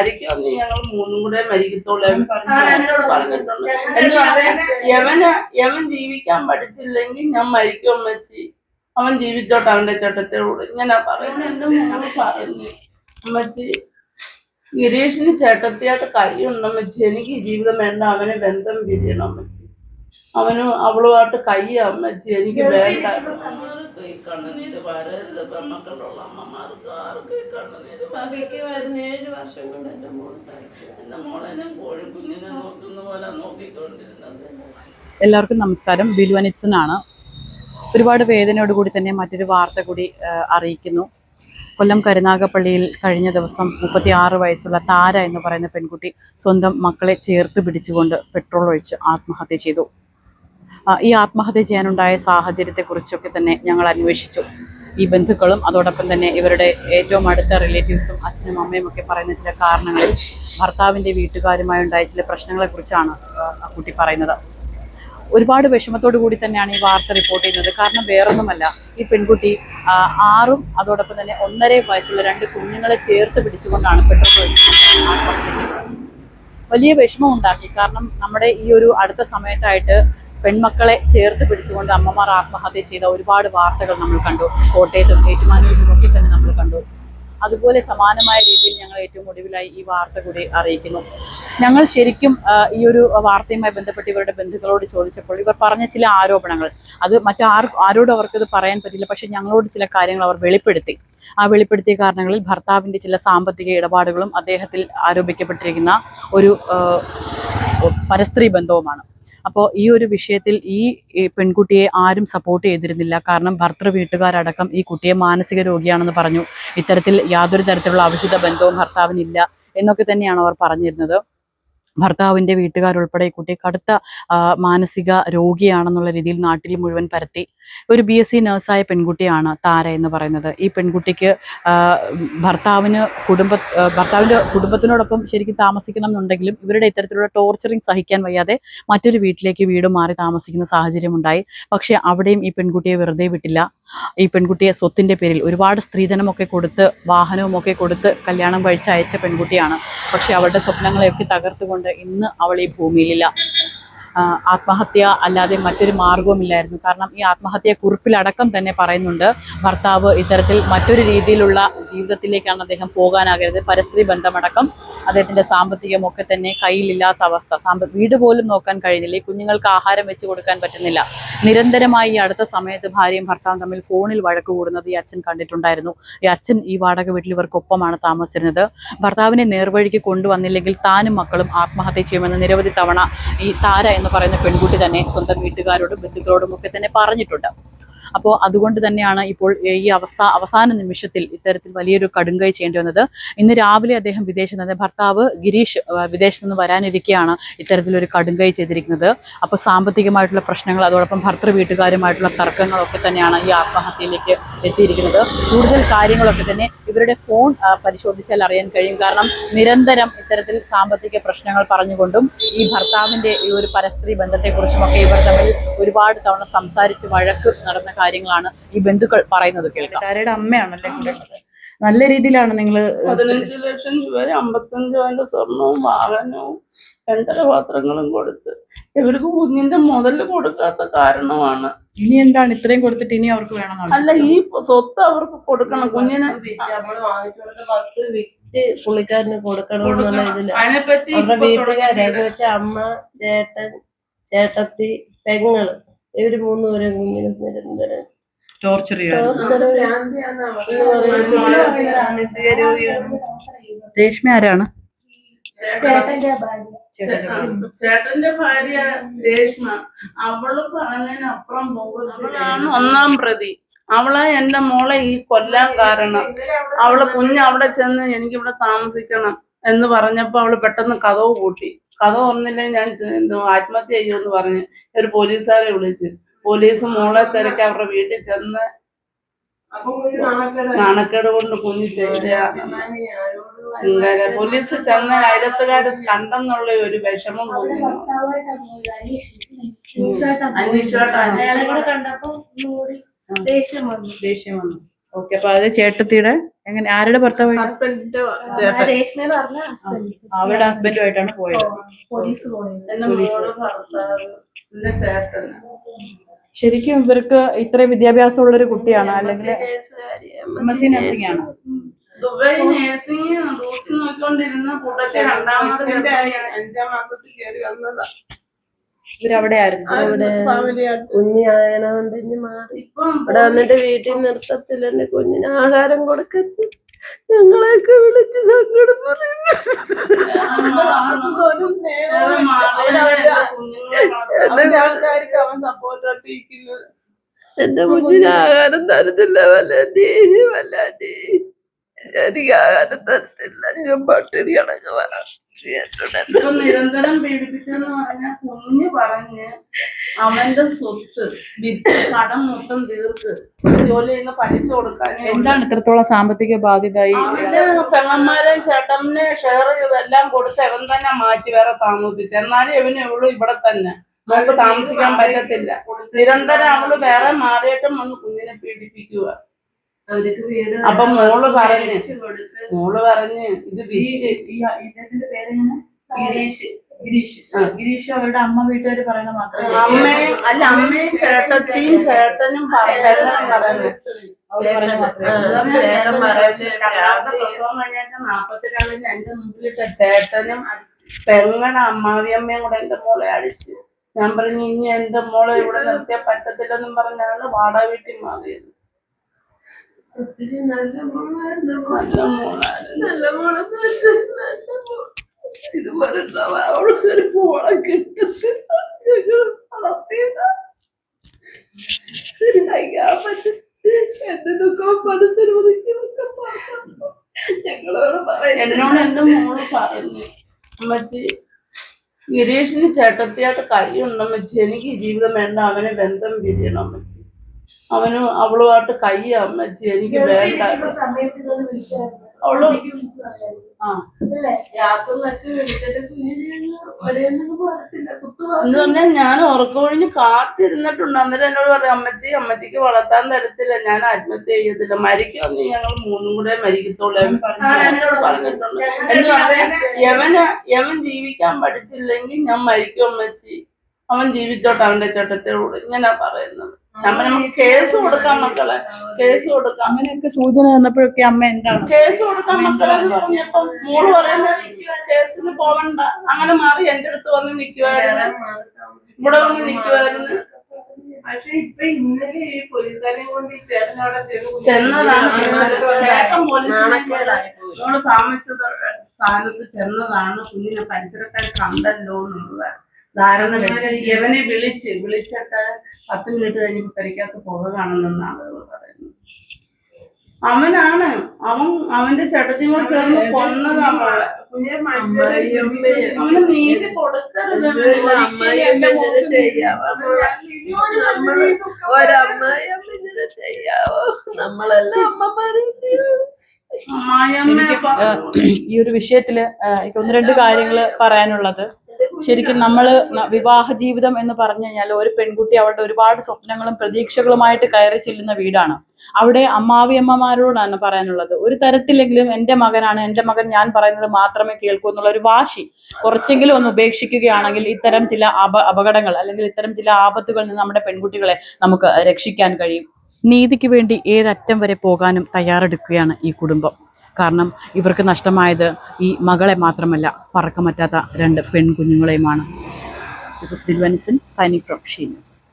മരിക്കുമെന്ന് ഞങ്ങൾ മൂന്നും കൂടെ മരിക്കത്തുള്ളൂ എന്ന് എന്നോട് പറഞ്ഞിട്ടുണ്ട്. എന്ന് പറഞ്ഞാൽ യവന് യവൻ ജീവിക്കാൻ പഠിച്ചില്ലെങ്കിൽ ഞാൻ മരിക്കും വെച്ചി അവൻ ജീവിച്ചോട്ടെ അവന്റെ ചേട്ടത്തിലൂടെ ഇങ്ങനെ പറയുന്നു എന്റെ മോൾ പറഞ്ഞു അമ്മച്ചി ഗിരീഷിന് ചേട്ടത്തിയായിട്ട് കൈയുണ്ട് അമ്മച്ചി. എനിക്ക് ജീവിതം വേണ്ട. അവനെ ബന്ധം പിരിയണം അമ്മച്ചി. അവന് അവളുമായിട്ട് കൈ അമ്മച്ചി എനിക്ക് വേണ്ട. അമ്മമാർക്ക് ഈ കണ്ണുനീര് വരരുത്. പെമ്മക്കളുള്ള അമ്മമാർക്ക് ആർക്ക് ഈ കണ്ണുനീര് സഖിക്കുമായിരുന്നു ഏഴ് വർഷം കൊണ്ട് എന്റെ മോളെ ഞാൻ നോക്കുന്ന പോലെ നോക്കിക്കൊണ്ടിരുന്നത്. എല്ലാവർക്കും നമസ്കാരം. ബിൽവനിറ്റ്സൺ ആണ് ഒരുപാട് വേദനയോടുകൂടി തന്നെ മറ്റൊരു വാർത്ത കൂടി അറിയിക്കുന്നു. കൊല്ലം കരുനാഗപ്പള്ളിയിൽ കഴിഞ്ഞ ദിവസം മുപ്പത്തി ആറ് വയസ്സുള്ള താര എന്ന് പറയുന്ന പെൺകുട്ടി സ്വന്തം മക്കളെ ചേർത്ത് പിടിച്ചുകൊണ്ട് പെട്രോൾ ഒഴിച്ച് ആത്മഹത്യ ചെയ്തു. ഈ ആത്മഹത്യ ചെയ്യാനുണ്ടായ സാഹചര്യത്തെക്കുറിച്ചൊക്കെ തന്നെ ഞങ്ങൾ അന്വേഷിച്ചു. ഈ ബന്ധുക്കളും അതോടൊപ്പം തന്നെ ഇവരുടെ ഏറ്റവും അടുത്ത റിലേറ്റീവ്സും അച്ഛനും അമ്മയും ഒക്കെ പറയുന്ന ചില കാരണങ്ങളിൽ ഭർത്താവിന്റെ വീട്ടുകാരുമായി ഉണ്ടായ ചില പ്രശ്നങ്ങളെക്കുറിച്ചാണ് ആ കുട്ടി പറയുന്നത്. ഒരുപാട് വിഷമത്തോടു കൂടി തന്നെയാണ് ഈ വാർത്ത റിപ്പോർട്ട് ചെയ്യുന്നത്. കാരണം വേറൊന്നുമല്ല ഈ പെൺകുട്ടി ആറും അതോടൊപ്പം തന്നെ ഒന്നര വയസ്സുള്ള രണ്ട് കുഞ്ഞുങ്ങളെ ചേർത്ത് പിടിച്ചുകൊണ്ടാണ് ഒഴിച്ച് വലിയ വിഷമം ഉണ്ടാക്കി. കാരണം നമ്മുടെ ഈ ഒരു അടുത്ത സമയത്തായിട്ട് പെൺമക്കളെ ചേർത്ത് പിടിച്ചുകൊണ്ട് അമ്മമാർ ആത്മഹത്യ ചെയ്ത ഒരുപാട് വാർത്തകൾ നമ്മൾ കണ്ടു. കോട്ടയത്തും ഏറ്റുമാനൂരിലും ഒക്കെ തന്നെ നമ്മൾ കണ്ടു. അതുപോലെ സമാനമായ രീതിയിൽ ഞങ്ങൾ ഏറ്റവും ഒടുവിലായി ഈ വാർത്ത കൂടി അറിയിക്കുന്നു. ഞങ്ങൾ ശരിക്കും ഈ ഒരു വാർത്തയുമായി ബന്ധപ്പെട്ട് ഇവരുടെ ബന്ധുക്കളോട് ചോദിച്ചപ്പോൾ ഇവർ പറഞ്ഞ ചില ആരോപണങ്ങൾ. അത് മറ്റാർ ആരോടും അവർക്കത് പറയാൻ പറ്റില്ല. പക്ഷെ ഞങ്ങളോട് ചില കാര്യങ്ങൾ അവർ വെളിപ്പെടുത്തി. ആ വെളിപ്പെടുത്തിയ കാരണങ്ങളിൽ ഭർത്താവിന്റെ ചില സാമ്പത്തിക ഇടപാടുകളും അദ്ദേഹത്തിൽ ആരോപിക്കപ്പെട്ടിരിക്കുന്ന ഒരു പരസ്ത്രീ ബന്ധവുമാണ്. അപ്പോൾ ഈ ഒരു വിഷയത്തിൽ ഈ പെൺകുട്ടിയെ ആരും സപ്പോർട്ട് ചെയ്തിരുന്നില്ല. കാരണം ഭർത്തൃ വീട്ടുകാരടക്കം ഈ കുട്ടിയെ മാനസിക രോഗിയാണെന്ന് പറഞ്ഞു. ഇത്തരത്തിൽ യാതൊരു തരത്തിലുള്ള അവിഹിത ബന്ധവും ഭർത്താവിനില്ല എന്നൊക്കെ തന്നെയാണ് അവർ പറഞ്ഞിരുന്നത്. ഭർത്താവിന്റെ വീട്ടുകാരുൾപ്പെടെ കുട്ടി കടുത്ത മാനസിക രോഗിയാണെന്നുള്ള രീതിയിൽ നാട്ടിൽ മുഴുവൻ പരത്തി. ഒരു ബി എസ് സി നഴ്സായ പെൺകുട്ടിയാണ് താര എന്ന് പറയുന്നത്. ഈ പെൺകുട്ടിക്ക് ഭർത്താവിന് കുടുംബ ഭർത്താവിന്റെ കുടുംബത്തിനോടൊപ്പം ശരിക്കും താമസിക്കണം എന്നുണ്ടെങ്കിലും ഇവരുടെ ഇത്തരത്തിലുള്ള ടോർച്ചറിങ് സഹിക്കാൻ വയ്യാതെ മറ്റൊരു വീട്ടിലേക്ക് വീട് മാറി താമസിക്കുന്ന സാഹചര്യം ഉണ്ടായി പക്ഷേ അവിടെയും ഈ പെൺകുട്ടിയെ വെറുതെ വിട്ടില്ല. ഈ പെൺകുട്ടിയെ സ്വത്തിന്റെ പേരിൽ ഒരുപാട് സ്ത്രീധനമൊക്കെ കൊടുത്ത് വാഹനവുമൊക്കെ കൊടുത്ത് കല്യാണം കഴിച്ച് അയച്ച പെൺകുട്ടിയാണ്. പക്ഷേ അവളുടെ സ്വപ്നങ്ങളെയൊക്കെ തകർത്തുകൊണ്ട് ഇന്ന് അവൾ ഈ ഭൂമിയിലില്ല. ആത്മഹത്യ അല്ലാതെ മറ്റൊരു മാർഗവുമില്ലായിരുന്നു കാരണം ഈ ആത്മഹത്യ കുറിപ്പിലടക്കം തന്നെ പറയുന്നുണ്ട്. ഭർത്താവ് ഇത്തരത്തിൽ മറ്റൊരു രീതിയിലുള്ള ജീവിതത്തിലേക്കാണ് അദ്ദേഹം പോകാനാകരുത്. പരസ്ത്രീ ബന്ധമടക്കം അദ്ദേഹത്തിന്റെ സാമ്പത്തികമൊക്കെ തന്നെ കയ്യിലില്ലാത്ത അവസ്ഥ. വീട് പോലും നോക്കാൻ കഴിയുന്നില്ല ഈ കുഞ്ഞുങ്ങൾക്ക് ആഹാരം വെച്ച് കൊടുക്കാൻ പറ്റുന്നില്ല. നിരന്തരമായി ഈ അടുത്ത സമയത്ത് ഭാര്യയും ഭർത്താവും തമ്മിൽ ഫോണിൽ വഴക്ക് കൂടുന്നത് ഈ അച്ഛൻ കണ്ടിട്ടുണ്ടായിരുന്നു. ഈ അച്ഛൻ ഈ വാടക വീട്ടിൽ ഇവർക്കൊപ്പമാണ് താമസിച്ചിരുന്നത്. ഭർത്താവിനെ നേർവഴിക്ക് കൊണ്ടുവന്നില്ലെങ്കിൽ താനും മക്കളും ആത്മഹത്യ ചെയ്യുമെന്ന് നിരവധി തവണ ഈ താര എന്ന് പറയുന്ന പെൺകുട്ടി തന്നെ സ്വന്തം വീട്ടുകാരോടും ബന്ധുക്കളോടും ഒക്കെ തന്നെ പറഞ്ഞിട്ടുണ്ട്. അപ്പോൾ അതുകൊണ്ട് തന്നെയാണ് ഇപ്പോൾ ഈ അവസ്ഥ അവസാന നിമിഷത്തിൽ ഇത്തരത്തിൽ വലിയൊരു കടുങ്കൈ ചെയ്യേണ്ടി വന്നത്. ഇന്ന് രാവിലെ അദ്ദേഹം വിദേശത്ത് നിന്ന് ഭർത്താവ് ഗിരീഷ് വിദേശത്ത് നിന്ന് വരാനിരിക്കെയാണ് ഇത്തരത്തിലൊരു കടുങ്കൈ ചെയ്തിരിക്കുന്നത്. അപ്പോൾ സാമ്പത്തികമായിട്ടുള്ള പ്രശ്നങ്ങൾ അതോടൊപ്പം ഭർത്തൃ വീട്ടുകാരുമായിട്ടുള്ള തർക്കങ്ങളൊക്കെ തന്നെയാണ് ഈ ആത്മഹത്യയിലേക്ക് എത്തിയിരിക്കുന്നത്. കൂടുതൽ കാര്യങ്ങളൊക്കെ തന്നെ ഇവരുടെ ഫോൺ പരിശോധിച്ചാൽ അറിയാൻ കഴിയും. കാരണം നിരന്തരം ഇത്തരത്തിൽ സാമ്പത്തിക പ്രശ്നങ്ങൾ പറഞ്ഞുകൊണ്ടും ഈ ഭർത്താവിന്റെ ഈ ഒരു പരസ്ത്രീ ബന്ധത്തെക്കുറിച്ചുമൊക്കെ ഇവർ തമ്മിൽ ഒരുപാട് തവണ സംസാരിച്ച് വഴക്ക് നടന്ന കാര്യങ്ങളാണ് ഈ ബന്ധുക്കൾ പറയുന്നത് കേൾക്കാം. അമ്മയാണല്ലേ നല്ല രീതിയിലാണ് നിങ്ങൾ പതിനഞ്ച് ലക്ഷം രൂപ അമ്പത്തഞ്ച് പവന്റെ സ്വർണവും വാഹനവും രണ്ടര പാത്രങ്ങളും കൊടുത്ത് ഇവർക്ക് കുഞ്ഞിന്റെ മുതൽ കൊടുക്കാത്ത കാരണമാണ്. ഇനി എന്താണ്? ഇത്രയും കൊടുത്തിട്ട് ഇനി അവർക്ക് വേണം അല്ല ഈ സ്വത്ത് അവർക്ക് കൊടുക്കണം. കുഞ്ഞിനെ പുള്ളിക്കാരന് കൊടുക്കണം എന്നുള്ള ഇതിൽ അവരുടെ വീട്ടുകാരെ അമ്മ ചേട്ടൻ ചേട്ടത്തി പെങ്ങൾ. ഇവർ മൂന്നുപേരും കുഞ്ഞിന് നിരന്തരം ടോർച്ചർ രേഷ്മ ആരാണ്? ചേട്ടന്റെ ഭാര്യ. രേഷ്മ. അവൾ പറഞ്ഞതിനപ്പുറം പോകും അവളാണ് ഒന്നാം പ്രതി. അവളെ എന്റെ മോളെ ഈ കൊല്ലാൻ കാരണം. അവളെ കുഞ്ഞ് അവിടെ ചെന്ന് എനിക്കിവിടെ താമസിക്കണം എന്ന് പറഞ്ഞപ്പോ അവൾ പെട്ടെന്ന് കഥവ് പൂട്ടി. കഥ തുറന്നില്ലേ ഞാൻ ആത്മഹത്യ ചെയ്യുമെന്ന് പറഞ്ഞ് ഒരു പോലീസുകാരെ വിളിച്ച്. പോലീസ് മോളെ തിരക്കി അവരുടെ വീട്ടിൽ ചെന്ന് നാണക്കേട് കൊണ്ട് കുഞ്ഞു ചെയ്ത. പോലീസ് ചെന്ന അയലത്തുകാര് കണ്ടെന്നുള്ള ഒരു വിഷമം അന്വേഷിച്ചോട്ടാണ് ദേഷ്യം വന്നു. ദേഷ്യം വന്നു. ഓക്കെ അപ്പൊ അത് ചേട്ടത്തിയുടെ എങ്ങനെ ആരുടെ ഭർത്താവ് അവരുടെ ഹസ്ബൻഡുമായിട്ടാണ് പോയത്. ശരിക്കും ഇവർക്ക് ഇത്രയും വിദ്യാഭ്യാസമുള്ള ഒരു കുട്ടിയാണ് അല്ലെങ്കിൽ എം എസ് സി നഴ്സിംഗ് ആണ് ദുബായ് നേഴ്സിംഗ് നോക്കിക്കൊണ്ടിരുന്ന കൂട്ടത്തിൽ രണ്ടാമത് അഞ്ചാം മാസത്തിൽ കയറി വന്നതാ. ഇവരവിടെ ആയിരുന്നു ഇനി മാറി. ഇവിടെ വന്നിട്ട് വീട്ടിൽ നിർത്തത്തില്ല. എന്റെ കുഞ്ഞിന് ആഹാരം കൊടുക്കത്തി ഞങ്ങളെയൊക്കെ വിളിച്ച് സങ്കടം പറയുന്നു എന്റെ കുഞ്ഞിന് ആഹാരം തരത്തില്ല. വല്ലാതി വല്ലാതി എനിക്ക് ആഹാരം തരത്തില്ല. ഞാൻ പട്ടിണി കിടക്കുക ഇപ്പൊ നിരന്തരം പീഡിപ്പിച്ചെന്ന് പറഞ്ഞ കുഞ്ഞു പറഞ്ഞ് അവന്റെ സ്വത്ത് വിറ്റ് കടം മൊത്തം തീർക്ക് ജോലി ചെയ്യുന്ന പലിശ കൊടുക്കാൻ എന്താണ് ഇത്രത്തോളം സാമ്പത്തിക ബാധ്യത അവന്റെ പെങ്ങന്മാരെയും ചേട്ടനെ ഷെയർ ചെയ്തെല്ലാം കൊടുത്ത് അവൻ തന്നെ മാറ്റി വേറെ താമസിപ്പിച്ചു. എന്നാലും ഇവനെ ഉള്ളൂ ഇവിടെ തന്നെ. നമുക്ക് താമസിക്കാൻ പറ്റത്തില്ല. നിരന്തരം അവൾ വേറെ മാറിയിട്ടും വന്ന് കുഞ്ഞിനെ പീഡിപ്പിക്കുക അപ്പൊ മോൾ പറഞ്ഞ് മോൾ പറഞ്ഞ് ഇത് വിറ്റ് ഗിരീഷ്. ഗിരീഷ്. ഗിരീഷ് അവരുടെ അമ്മ പറയുന്ന മാത്രമേ അമ്മയും അല്ല അമ്മയും ചേട്ടത്തിയും ചേട്ടനും പറ- പെങ്ങളും പറയുന്നത് അവർ പറയുന്ന. മാത്രമേ ആ, ചേട്ടൻ പറയുന്നത് രണ്ടാമത്തെ പ്രസവം കഴിഞ്ഞിട്ട് നാപ്പത്തിരണ്ടിന് എന്റെ മുമ്പിലിട്ട ചേട്ടനും പെങ്ങണ അമ്മാവിയമ്മയും കൂടെ എന്റെ മോളെ അടിച്ച്. ഞാൻ പറഞ്ഞു ഇനി എന്റെ മോളെ ഇവിടെ നിർത്തിയാൽ പറ്റത്തില്ലെന്നും പറഞ്ഞാണ് വാടക വീട്ടിൽ മാറിയത്. ഒത്തിരി നല്ല മോളായിരുന്നു. നല്ല മോളായിരുന്നു. നല്ല മോളെ നല്ല മോൾ. ഇതുപോലെ അവൾക്ക് ഒരു മോളെ കിട്ടത്തില്ല ഞങ്ങൾ വളർത്തിയതാ. കഴിക്കാൻ പറ്റും എന്റെ ദുഃഖം മനസ്സിൽ ഒതുക്കിയൊക്കെ പറഞ്ഞു ഞങ്ങളോട് പറയുന്നത് എന്നോട് എന്റെ മോൾ പറഞ്ഞു അമ്മച്ചി ഗിരീഷിന് ചേട്ടത്തിയായിട്ട് കഴിയുണ്ട് അമ്മച്ചി. എനിക്ക് ജീവിതം വേണ്ട അവനെ ബന്ധം പിരിയണം അമ്മച്ചി. അവന് അവളുമായിട്ട് കൈ അമ്മച്ചി എനിക്ക് വേണ്ട. അവൾ എന്ന് പറഞ്ഞാൽ ഞാൻ ഉറക്കമൊഴിഞ്ഞ് കാത്തിരുന്നിട്ടുണ്ട്. അന്നേരം എന്നോട് പറയാം അമ്മച്ചി അമ്മച്ചിക്ക് വളർത്താൻ തരത്തില്ല. ഞാൻ ആത്മഹത്യ ചെയ്യത്തില്ല. മരിക്കുമെന്ന് ഞങ്ങൾ മൂന്നും കൂടെ മരിക്കത്തുള്ളൂ. എന്നോട് പറഞ്ഞിട്ടുണ്ട്. എന്ന് പറഞ്ഞാൽ യവന് യവൻ ജീവിക്കാൻ പഠിച്ചില്ലെങ്കിൽ ഞാൻ മരിക്കും അമ്മച്ചി. അവൻ ജീവിച്ചോട്ടെ അവന്റെ ചട്ടത്തിലൂടെ ഇങ്ങനെ പറയുന്നത്. നമ്മൾ നമുക്ക് കേസ് കൊടുക്കാം മക്കളെ. കേസ് കൊടുക്കാം. അങ്ങനെയൊക്കെ സൂചന തന്നപ്പോഴൊക്കെ അമ്മ എന്താണ്? കേസ് കൊടുക്കാൻ മക്കളെ എന്ന് പറഞ്ഞപ്പോ മോൾ പറയുന്നത് കേസിന് പോവണ്ട. അങ്ങനെ മാറി എന്റെ അടുത്ത് വന്ന് നിക്കുവായിരുന്നു. ഇവിടെ വന്ന് നിക്കുവായിരുന്നു. പക്ഷെ ഇപ്പൊ ഇന്നലെ ഈ പോലീസുകാരെയും കൊണ്ട് ഈ ചേട്ടനവിടെ ചെന്ന് ചെന്നതാണ് കുഞ്ഞിനെ ചേട്ടൻ പോലീസിനോട് താമസിച്ച സ്ഥാനത്ത് ചെന്നതാണ്. കുഞ്ഞിനെ പരിസരക്കാർ കണ്ടല്ലോ എന്നുള്ള ധാരണ വെച്ച് യവനെ വിളിച്ച് വിളിച്ചിട്ട് പത്ത് മിനിറ്റ് കഴിഞ്ഞ് പരിക്കകത്ത് പോകുകയാണെന്നാണ് ആളുകൾ പറയുന്നത്. അവനാണ് അവൻ അവന്റെ ചേട്ടത്തിയും കൂടെ ചേർന്ന് കൊന്നത് മോളെ കുഞ്ഞിനെ മനുഷ്യരെ അവന് നീതി കൊടുക്കരുത്. ഈ ഒരു വിഷയത്തിൽ എനിക്ക് ഒന്ന് രണ്ട് കാര്യങ്ങൾ പറയാനുള്ളത്. ശരിക്കും നമ്മൾ വിവാഹ ജീവിതം എന്ന് പറഞ്ഞു കഴിഞ്ഞാൽ ഒരു പെൺകുട്ടി അവളുടെ ഒരുപാട് സ്വപ്നങ്ങളും പ്രതീക്ഷകളുമായിട്ട് കയറി ചെല്ലുന്ന വീടാണ്. അവിടെ അമ്മാവി അമ്മമാരോടാണ് പറയാനുള്ളത്. ഒരു തരത്തിലെങ്കിലും എന്റെ മകനാണ് എന്റെ മകൻ ഞാൻ പറയുന്നത് മാത്രമേ കേൾക്കൂ എന്നുള്ള ഒരു വാശി കുറച്ചെങ്കിലും ഒന്ന് ഉപേക്ഷിക്കുകയാണെങ്കിൽ ഇത്തരം ചില അപ അപകടങ്ങൾ അല്ലെങ്കിൽ ഇത്തരം ചില ആപത്തുകളിൽ നിന്ന് നമ്മുടെ പെൺകുട്ടികളെ നമുക്ക് രക്ഷിക്കാൻ കഴിയും. നീതിക്ക് വേണ്ടി ഏതറ്റം വരെ പോകാനും തയ്യാറെടുക്കുകയാണ് ഈ കുടുംബം. കാരണം ഇവർക്ക് നഷ്ടമായത് ഈ മകളെ മാത്രമല്ല പറക്കമറ്റാത്ത രണ്ട് പെൺകുഞ്ഞുങ്ങളെയുമാണ്. This is Dilvanson Sainik from she news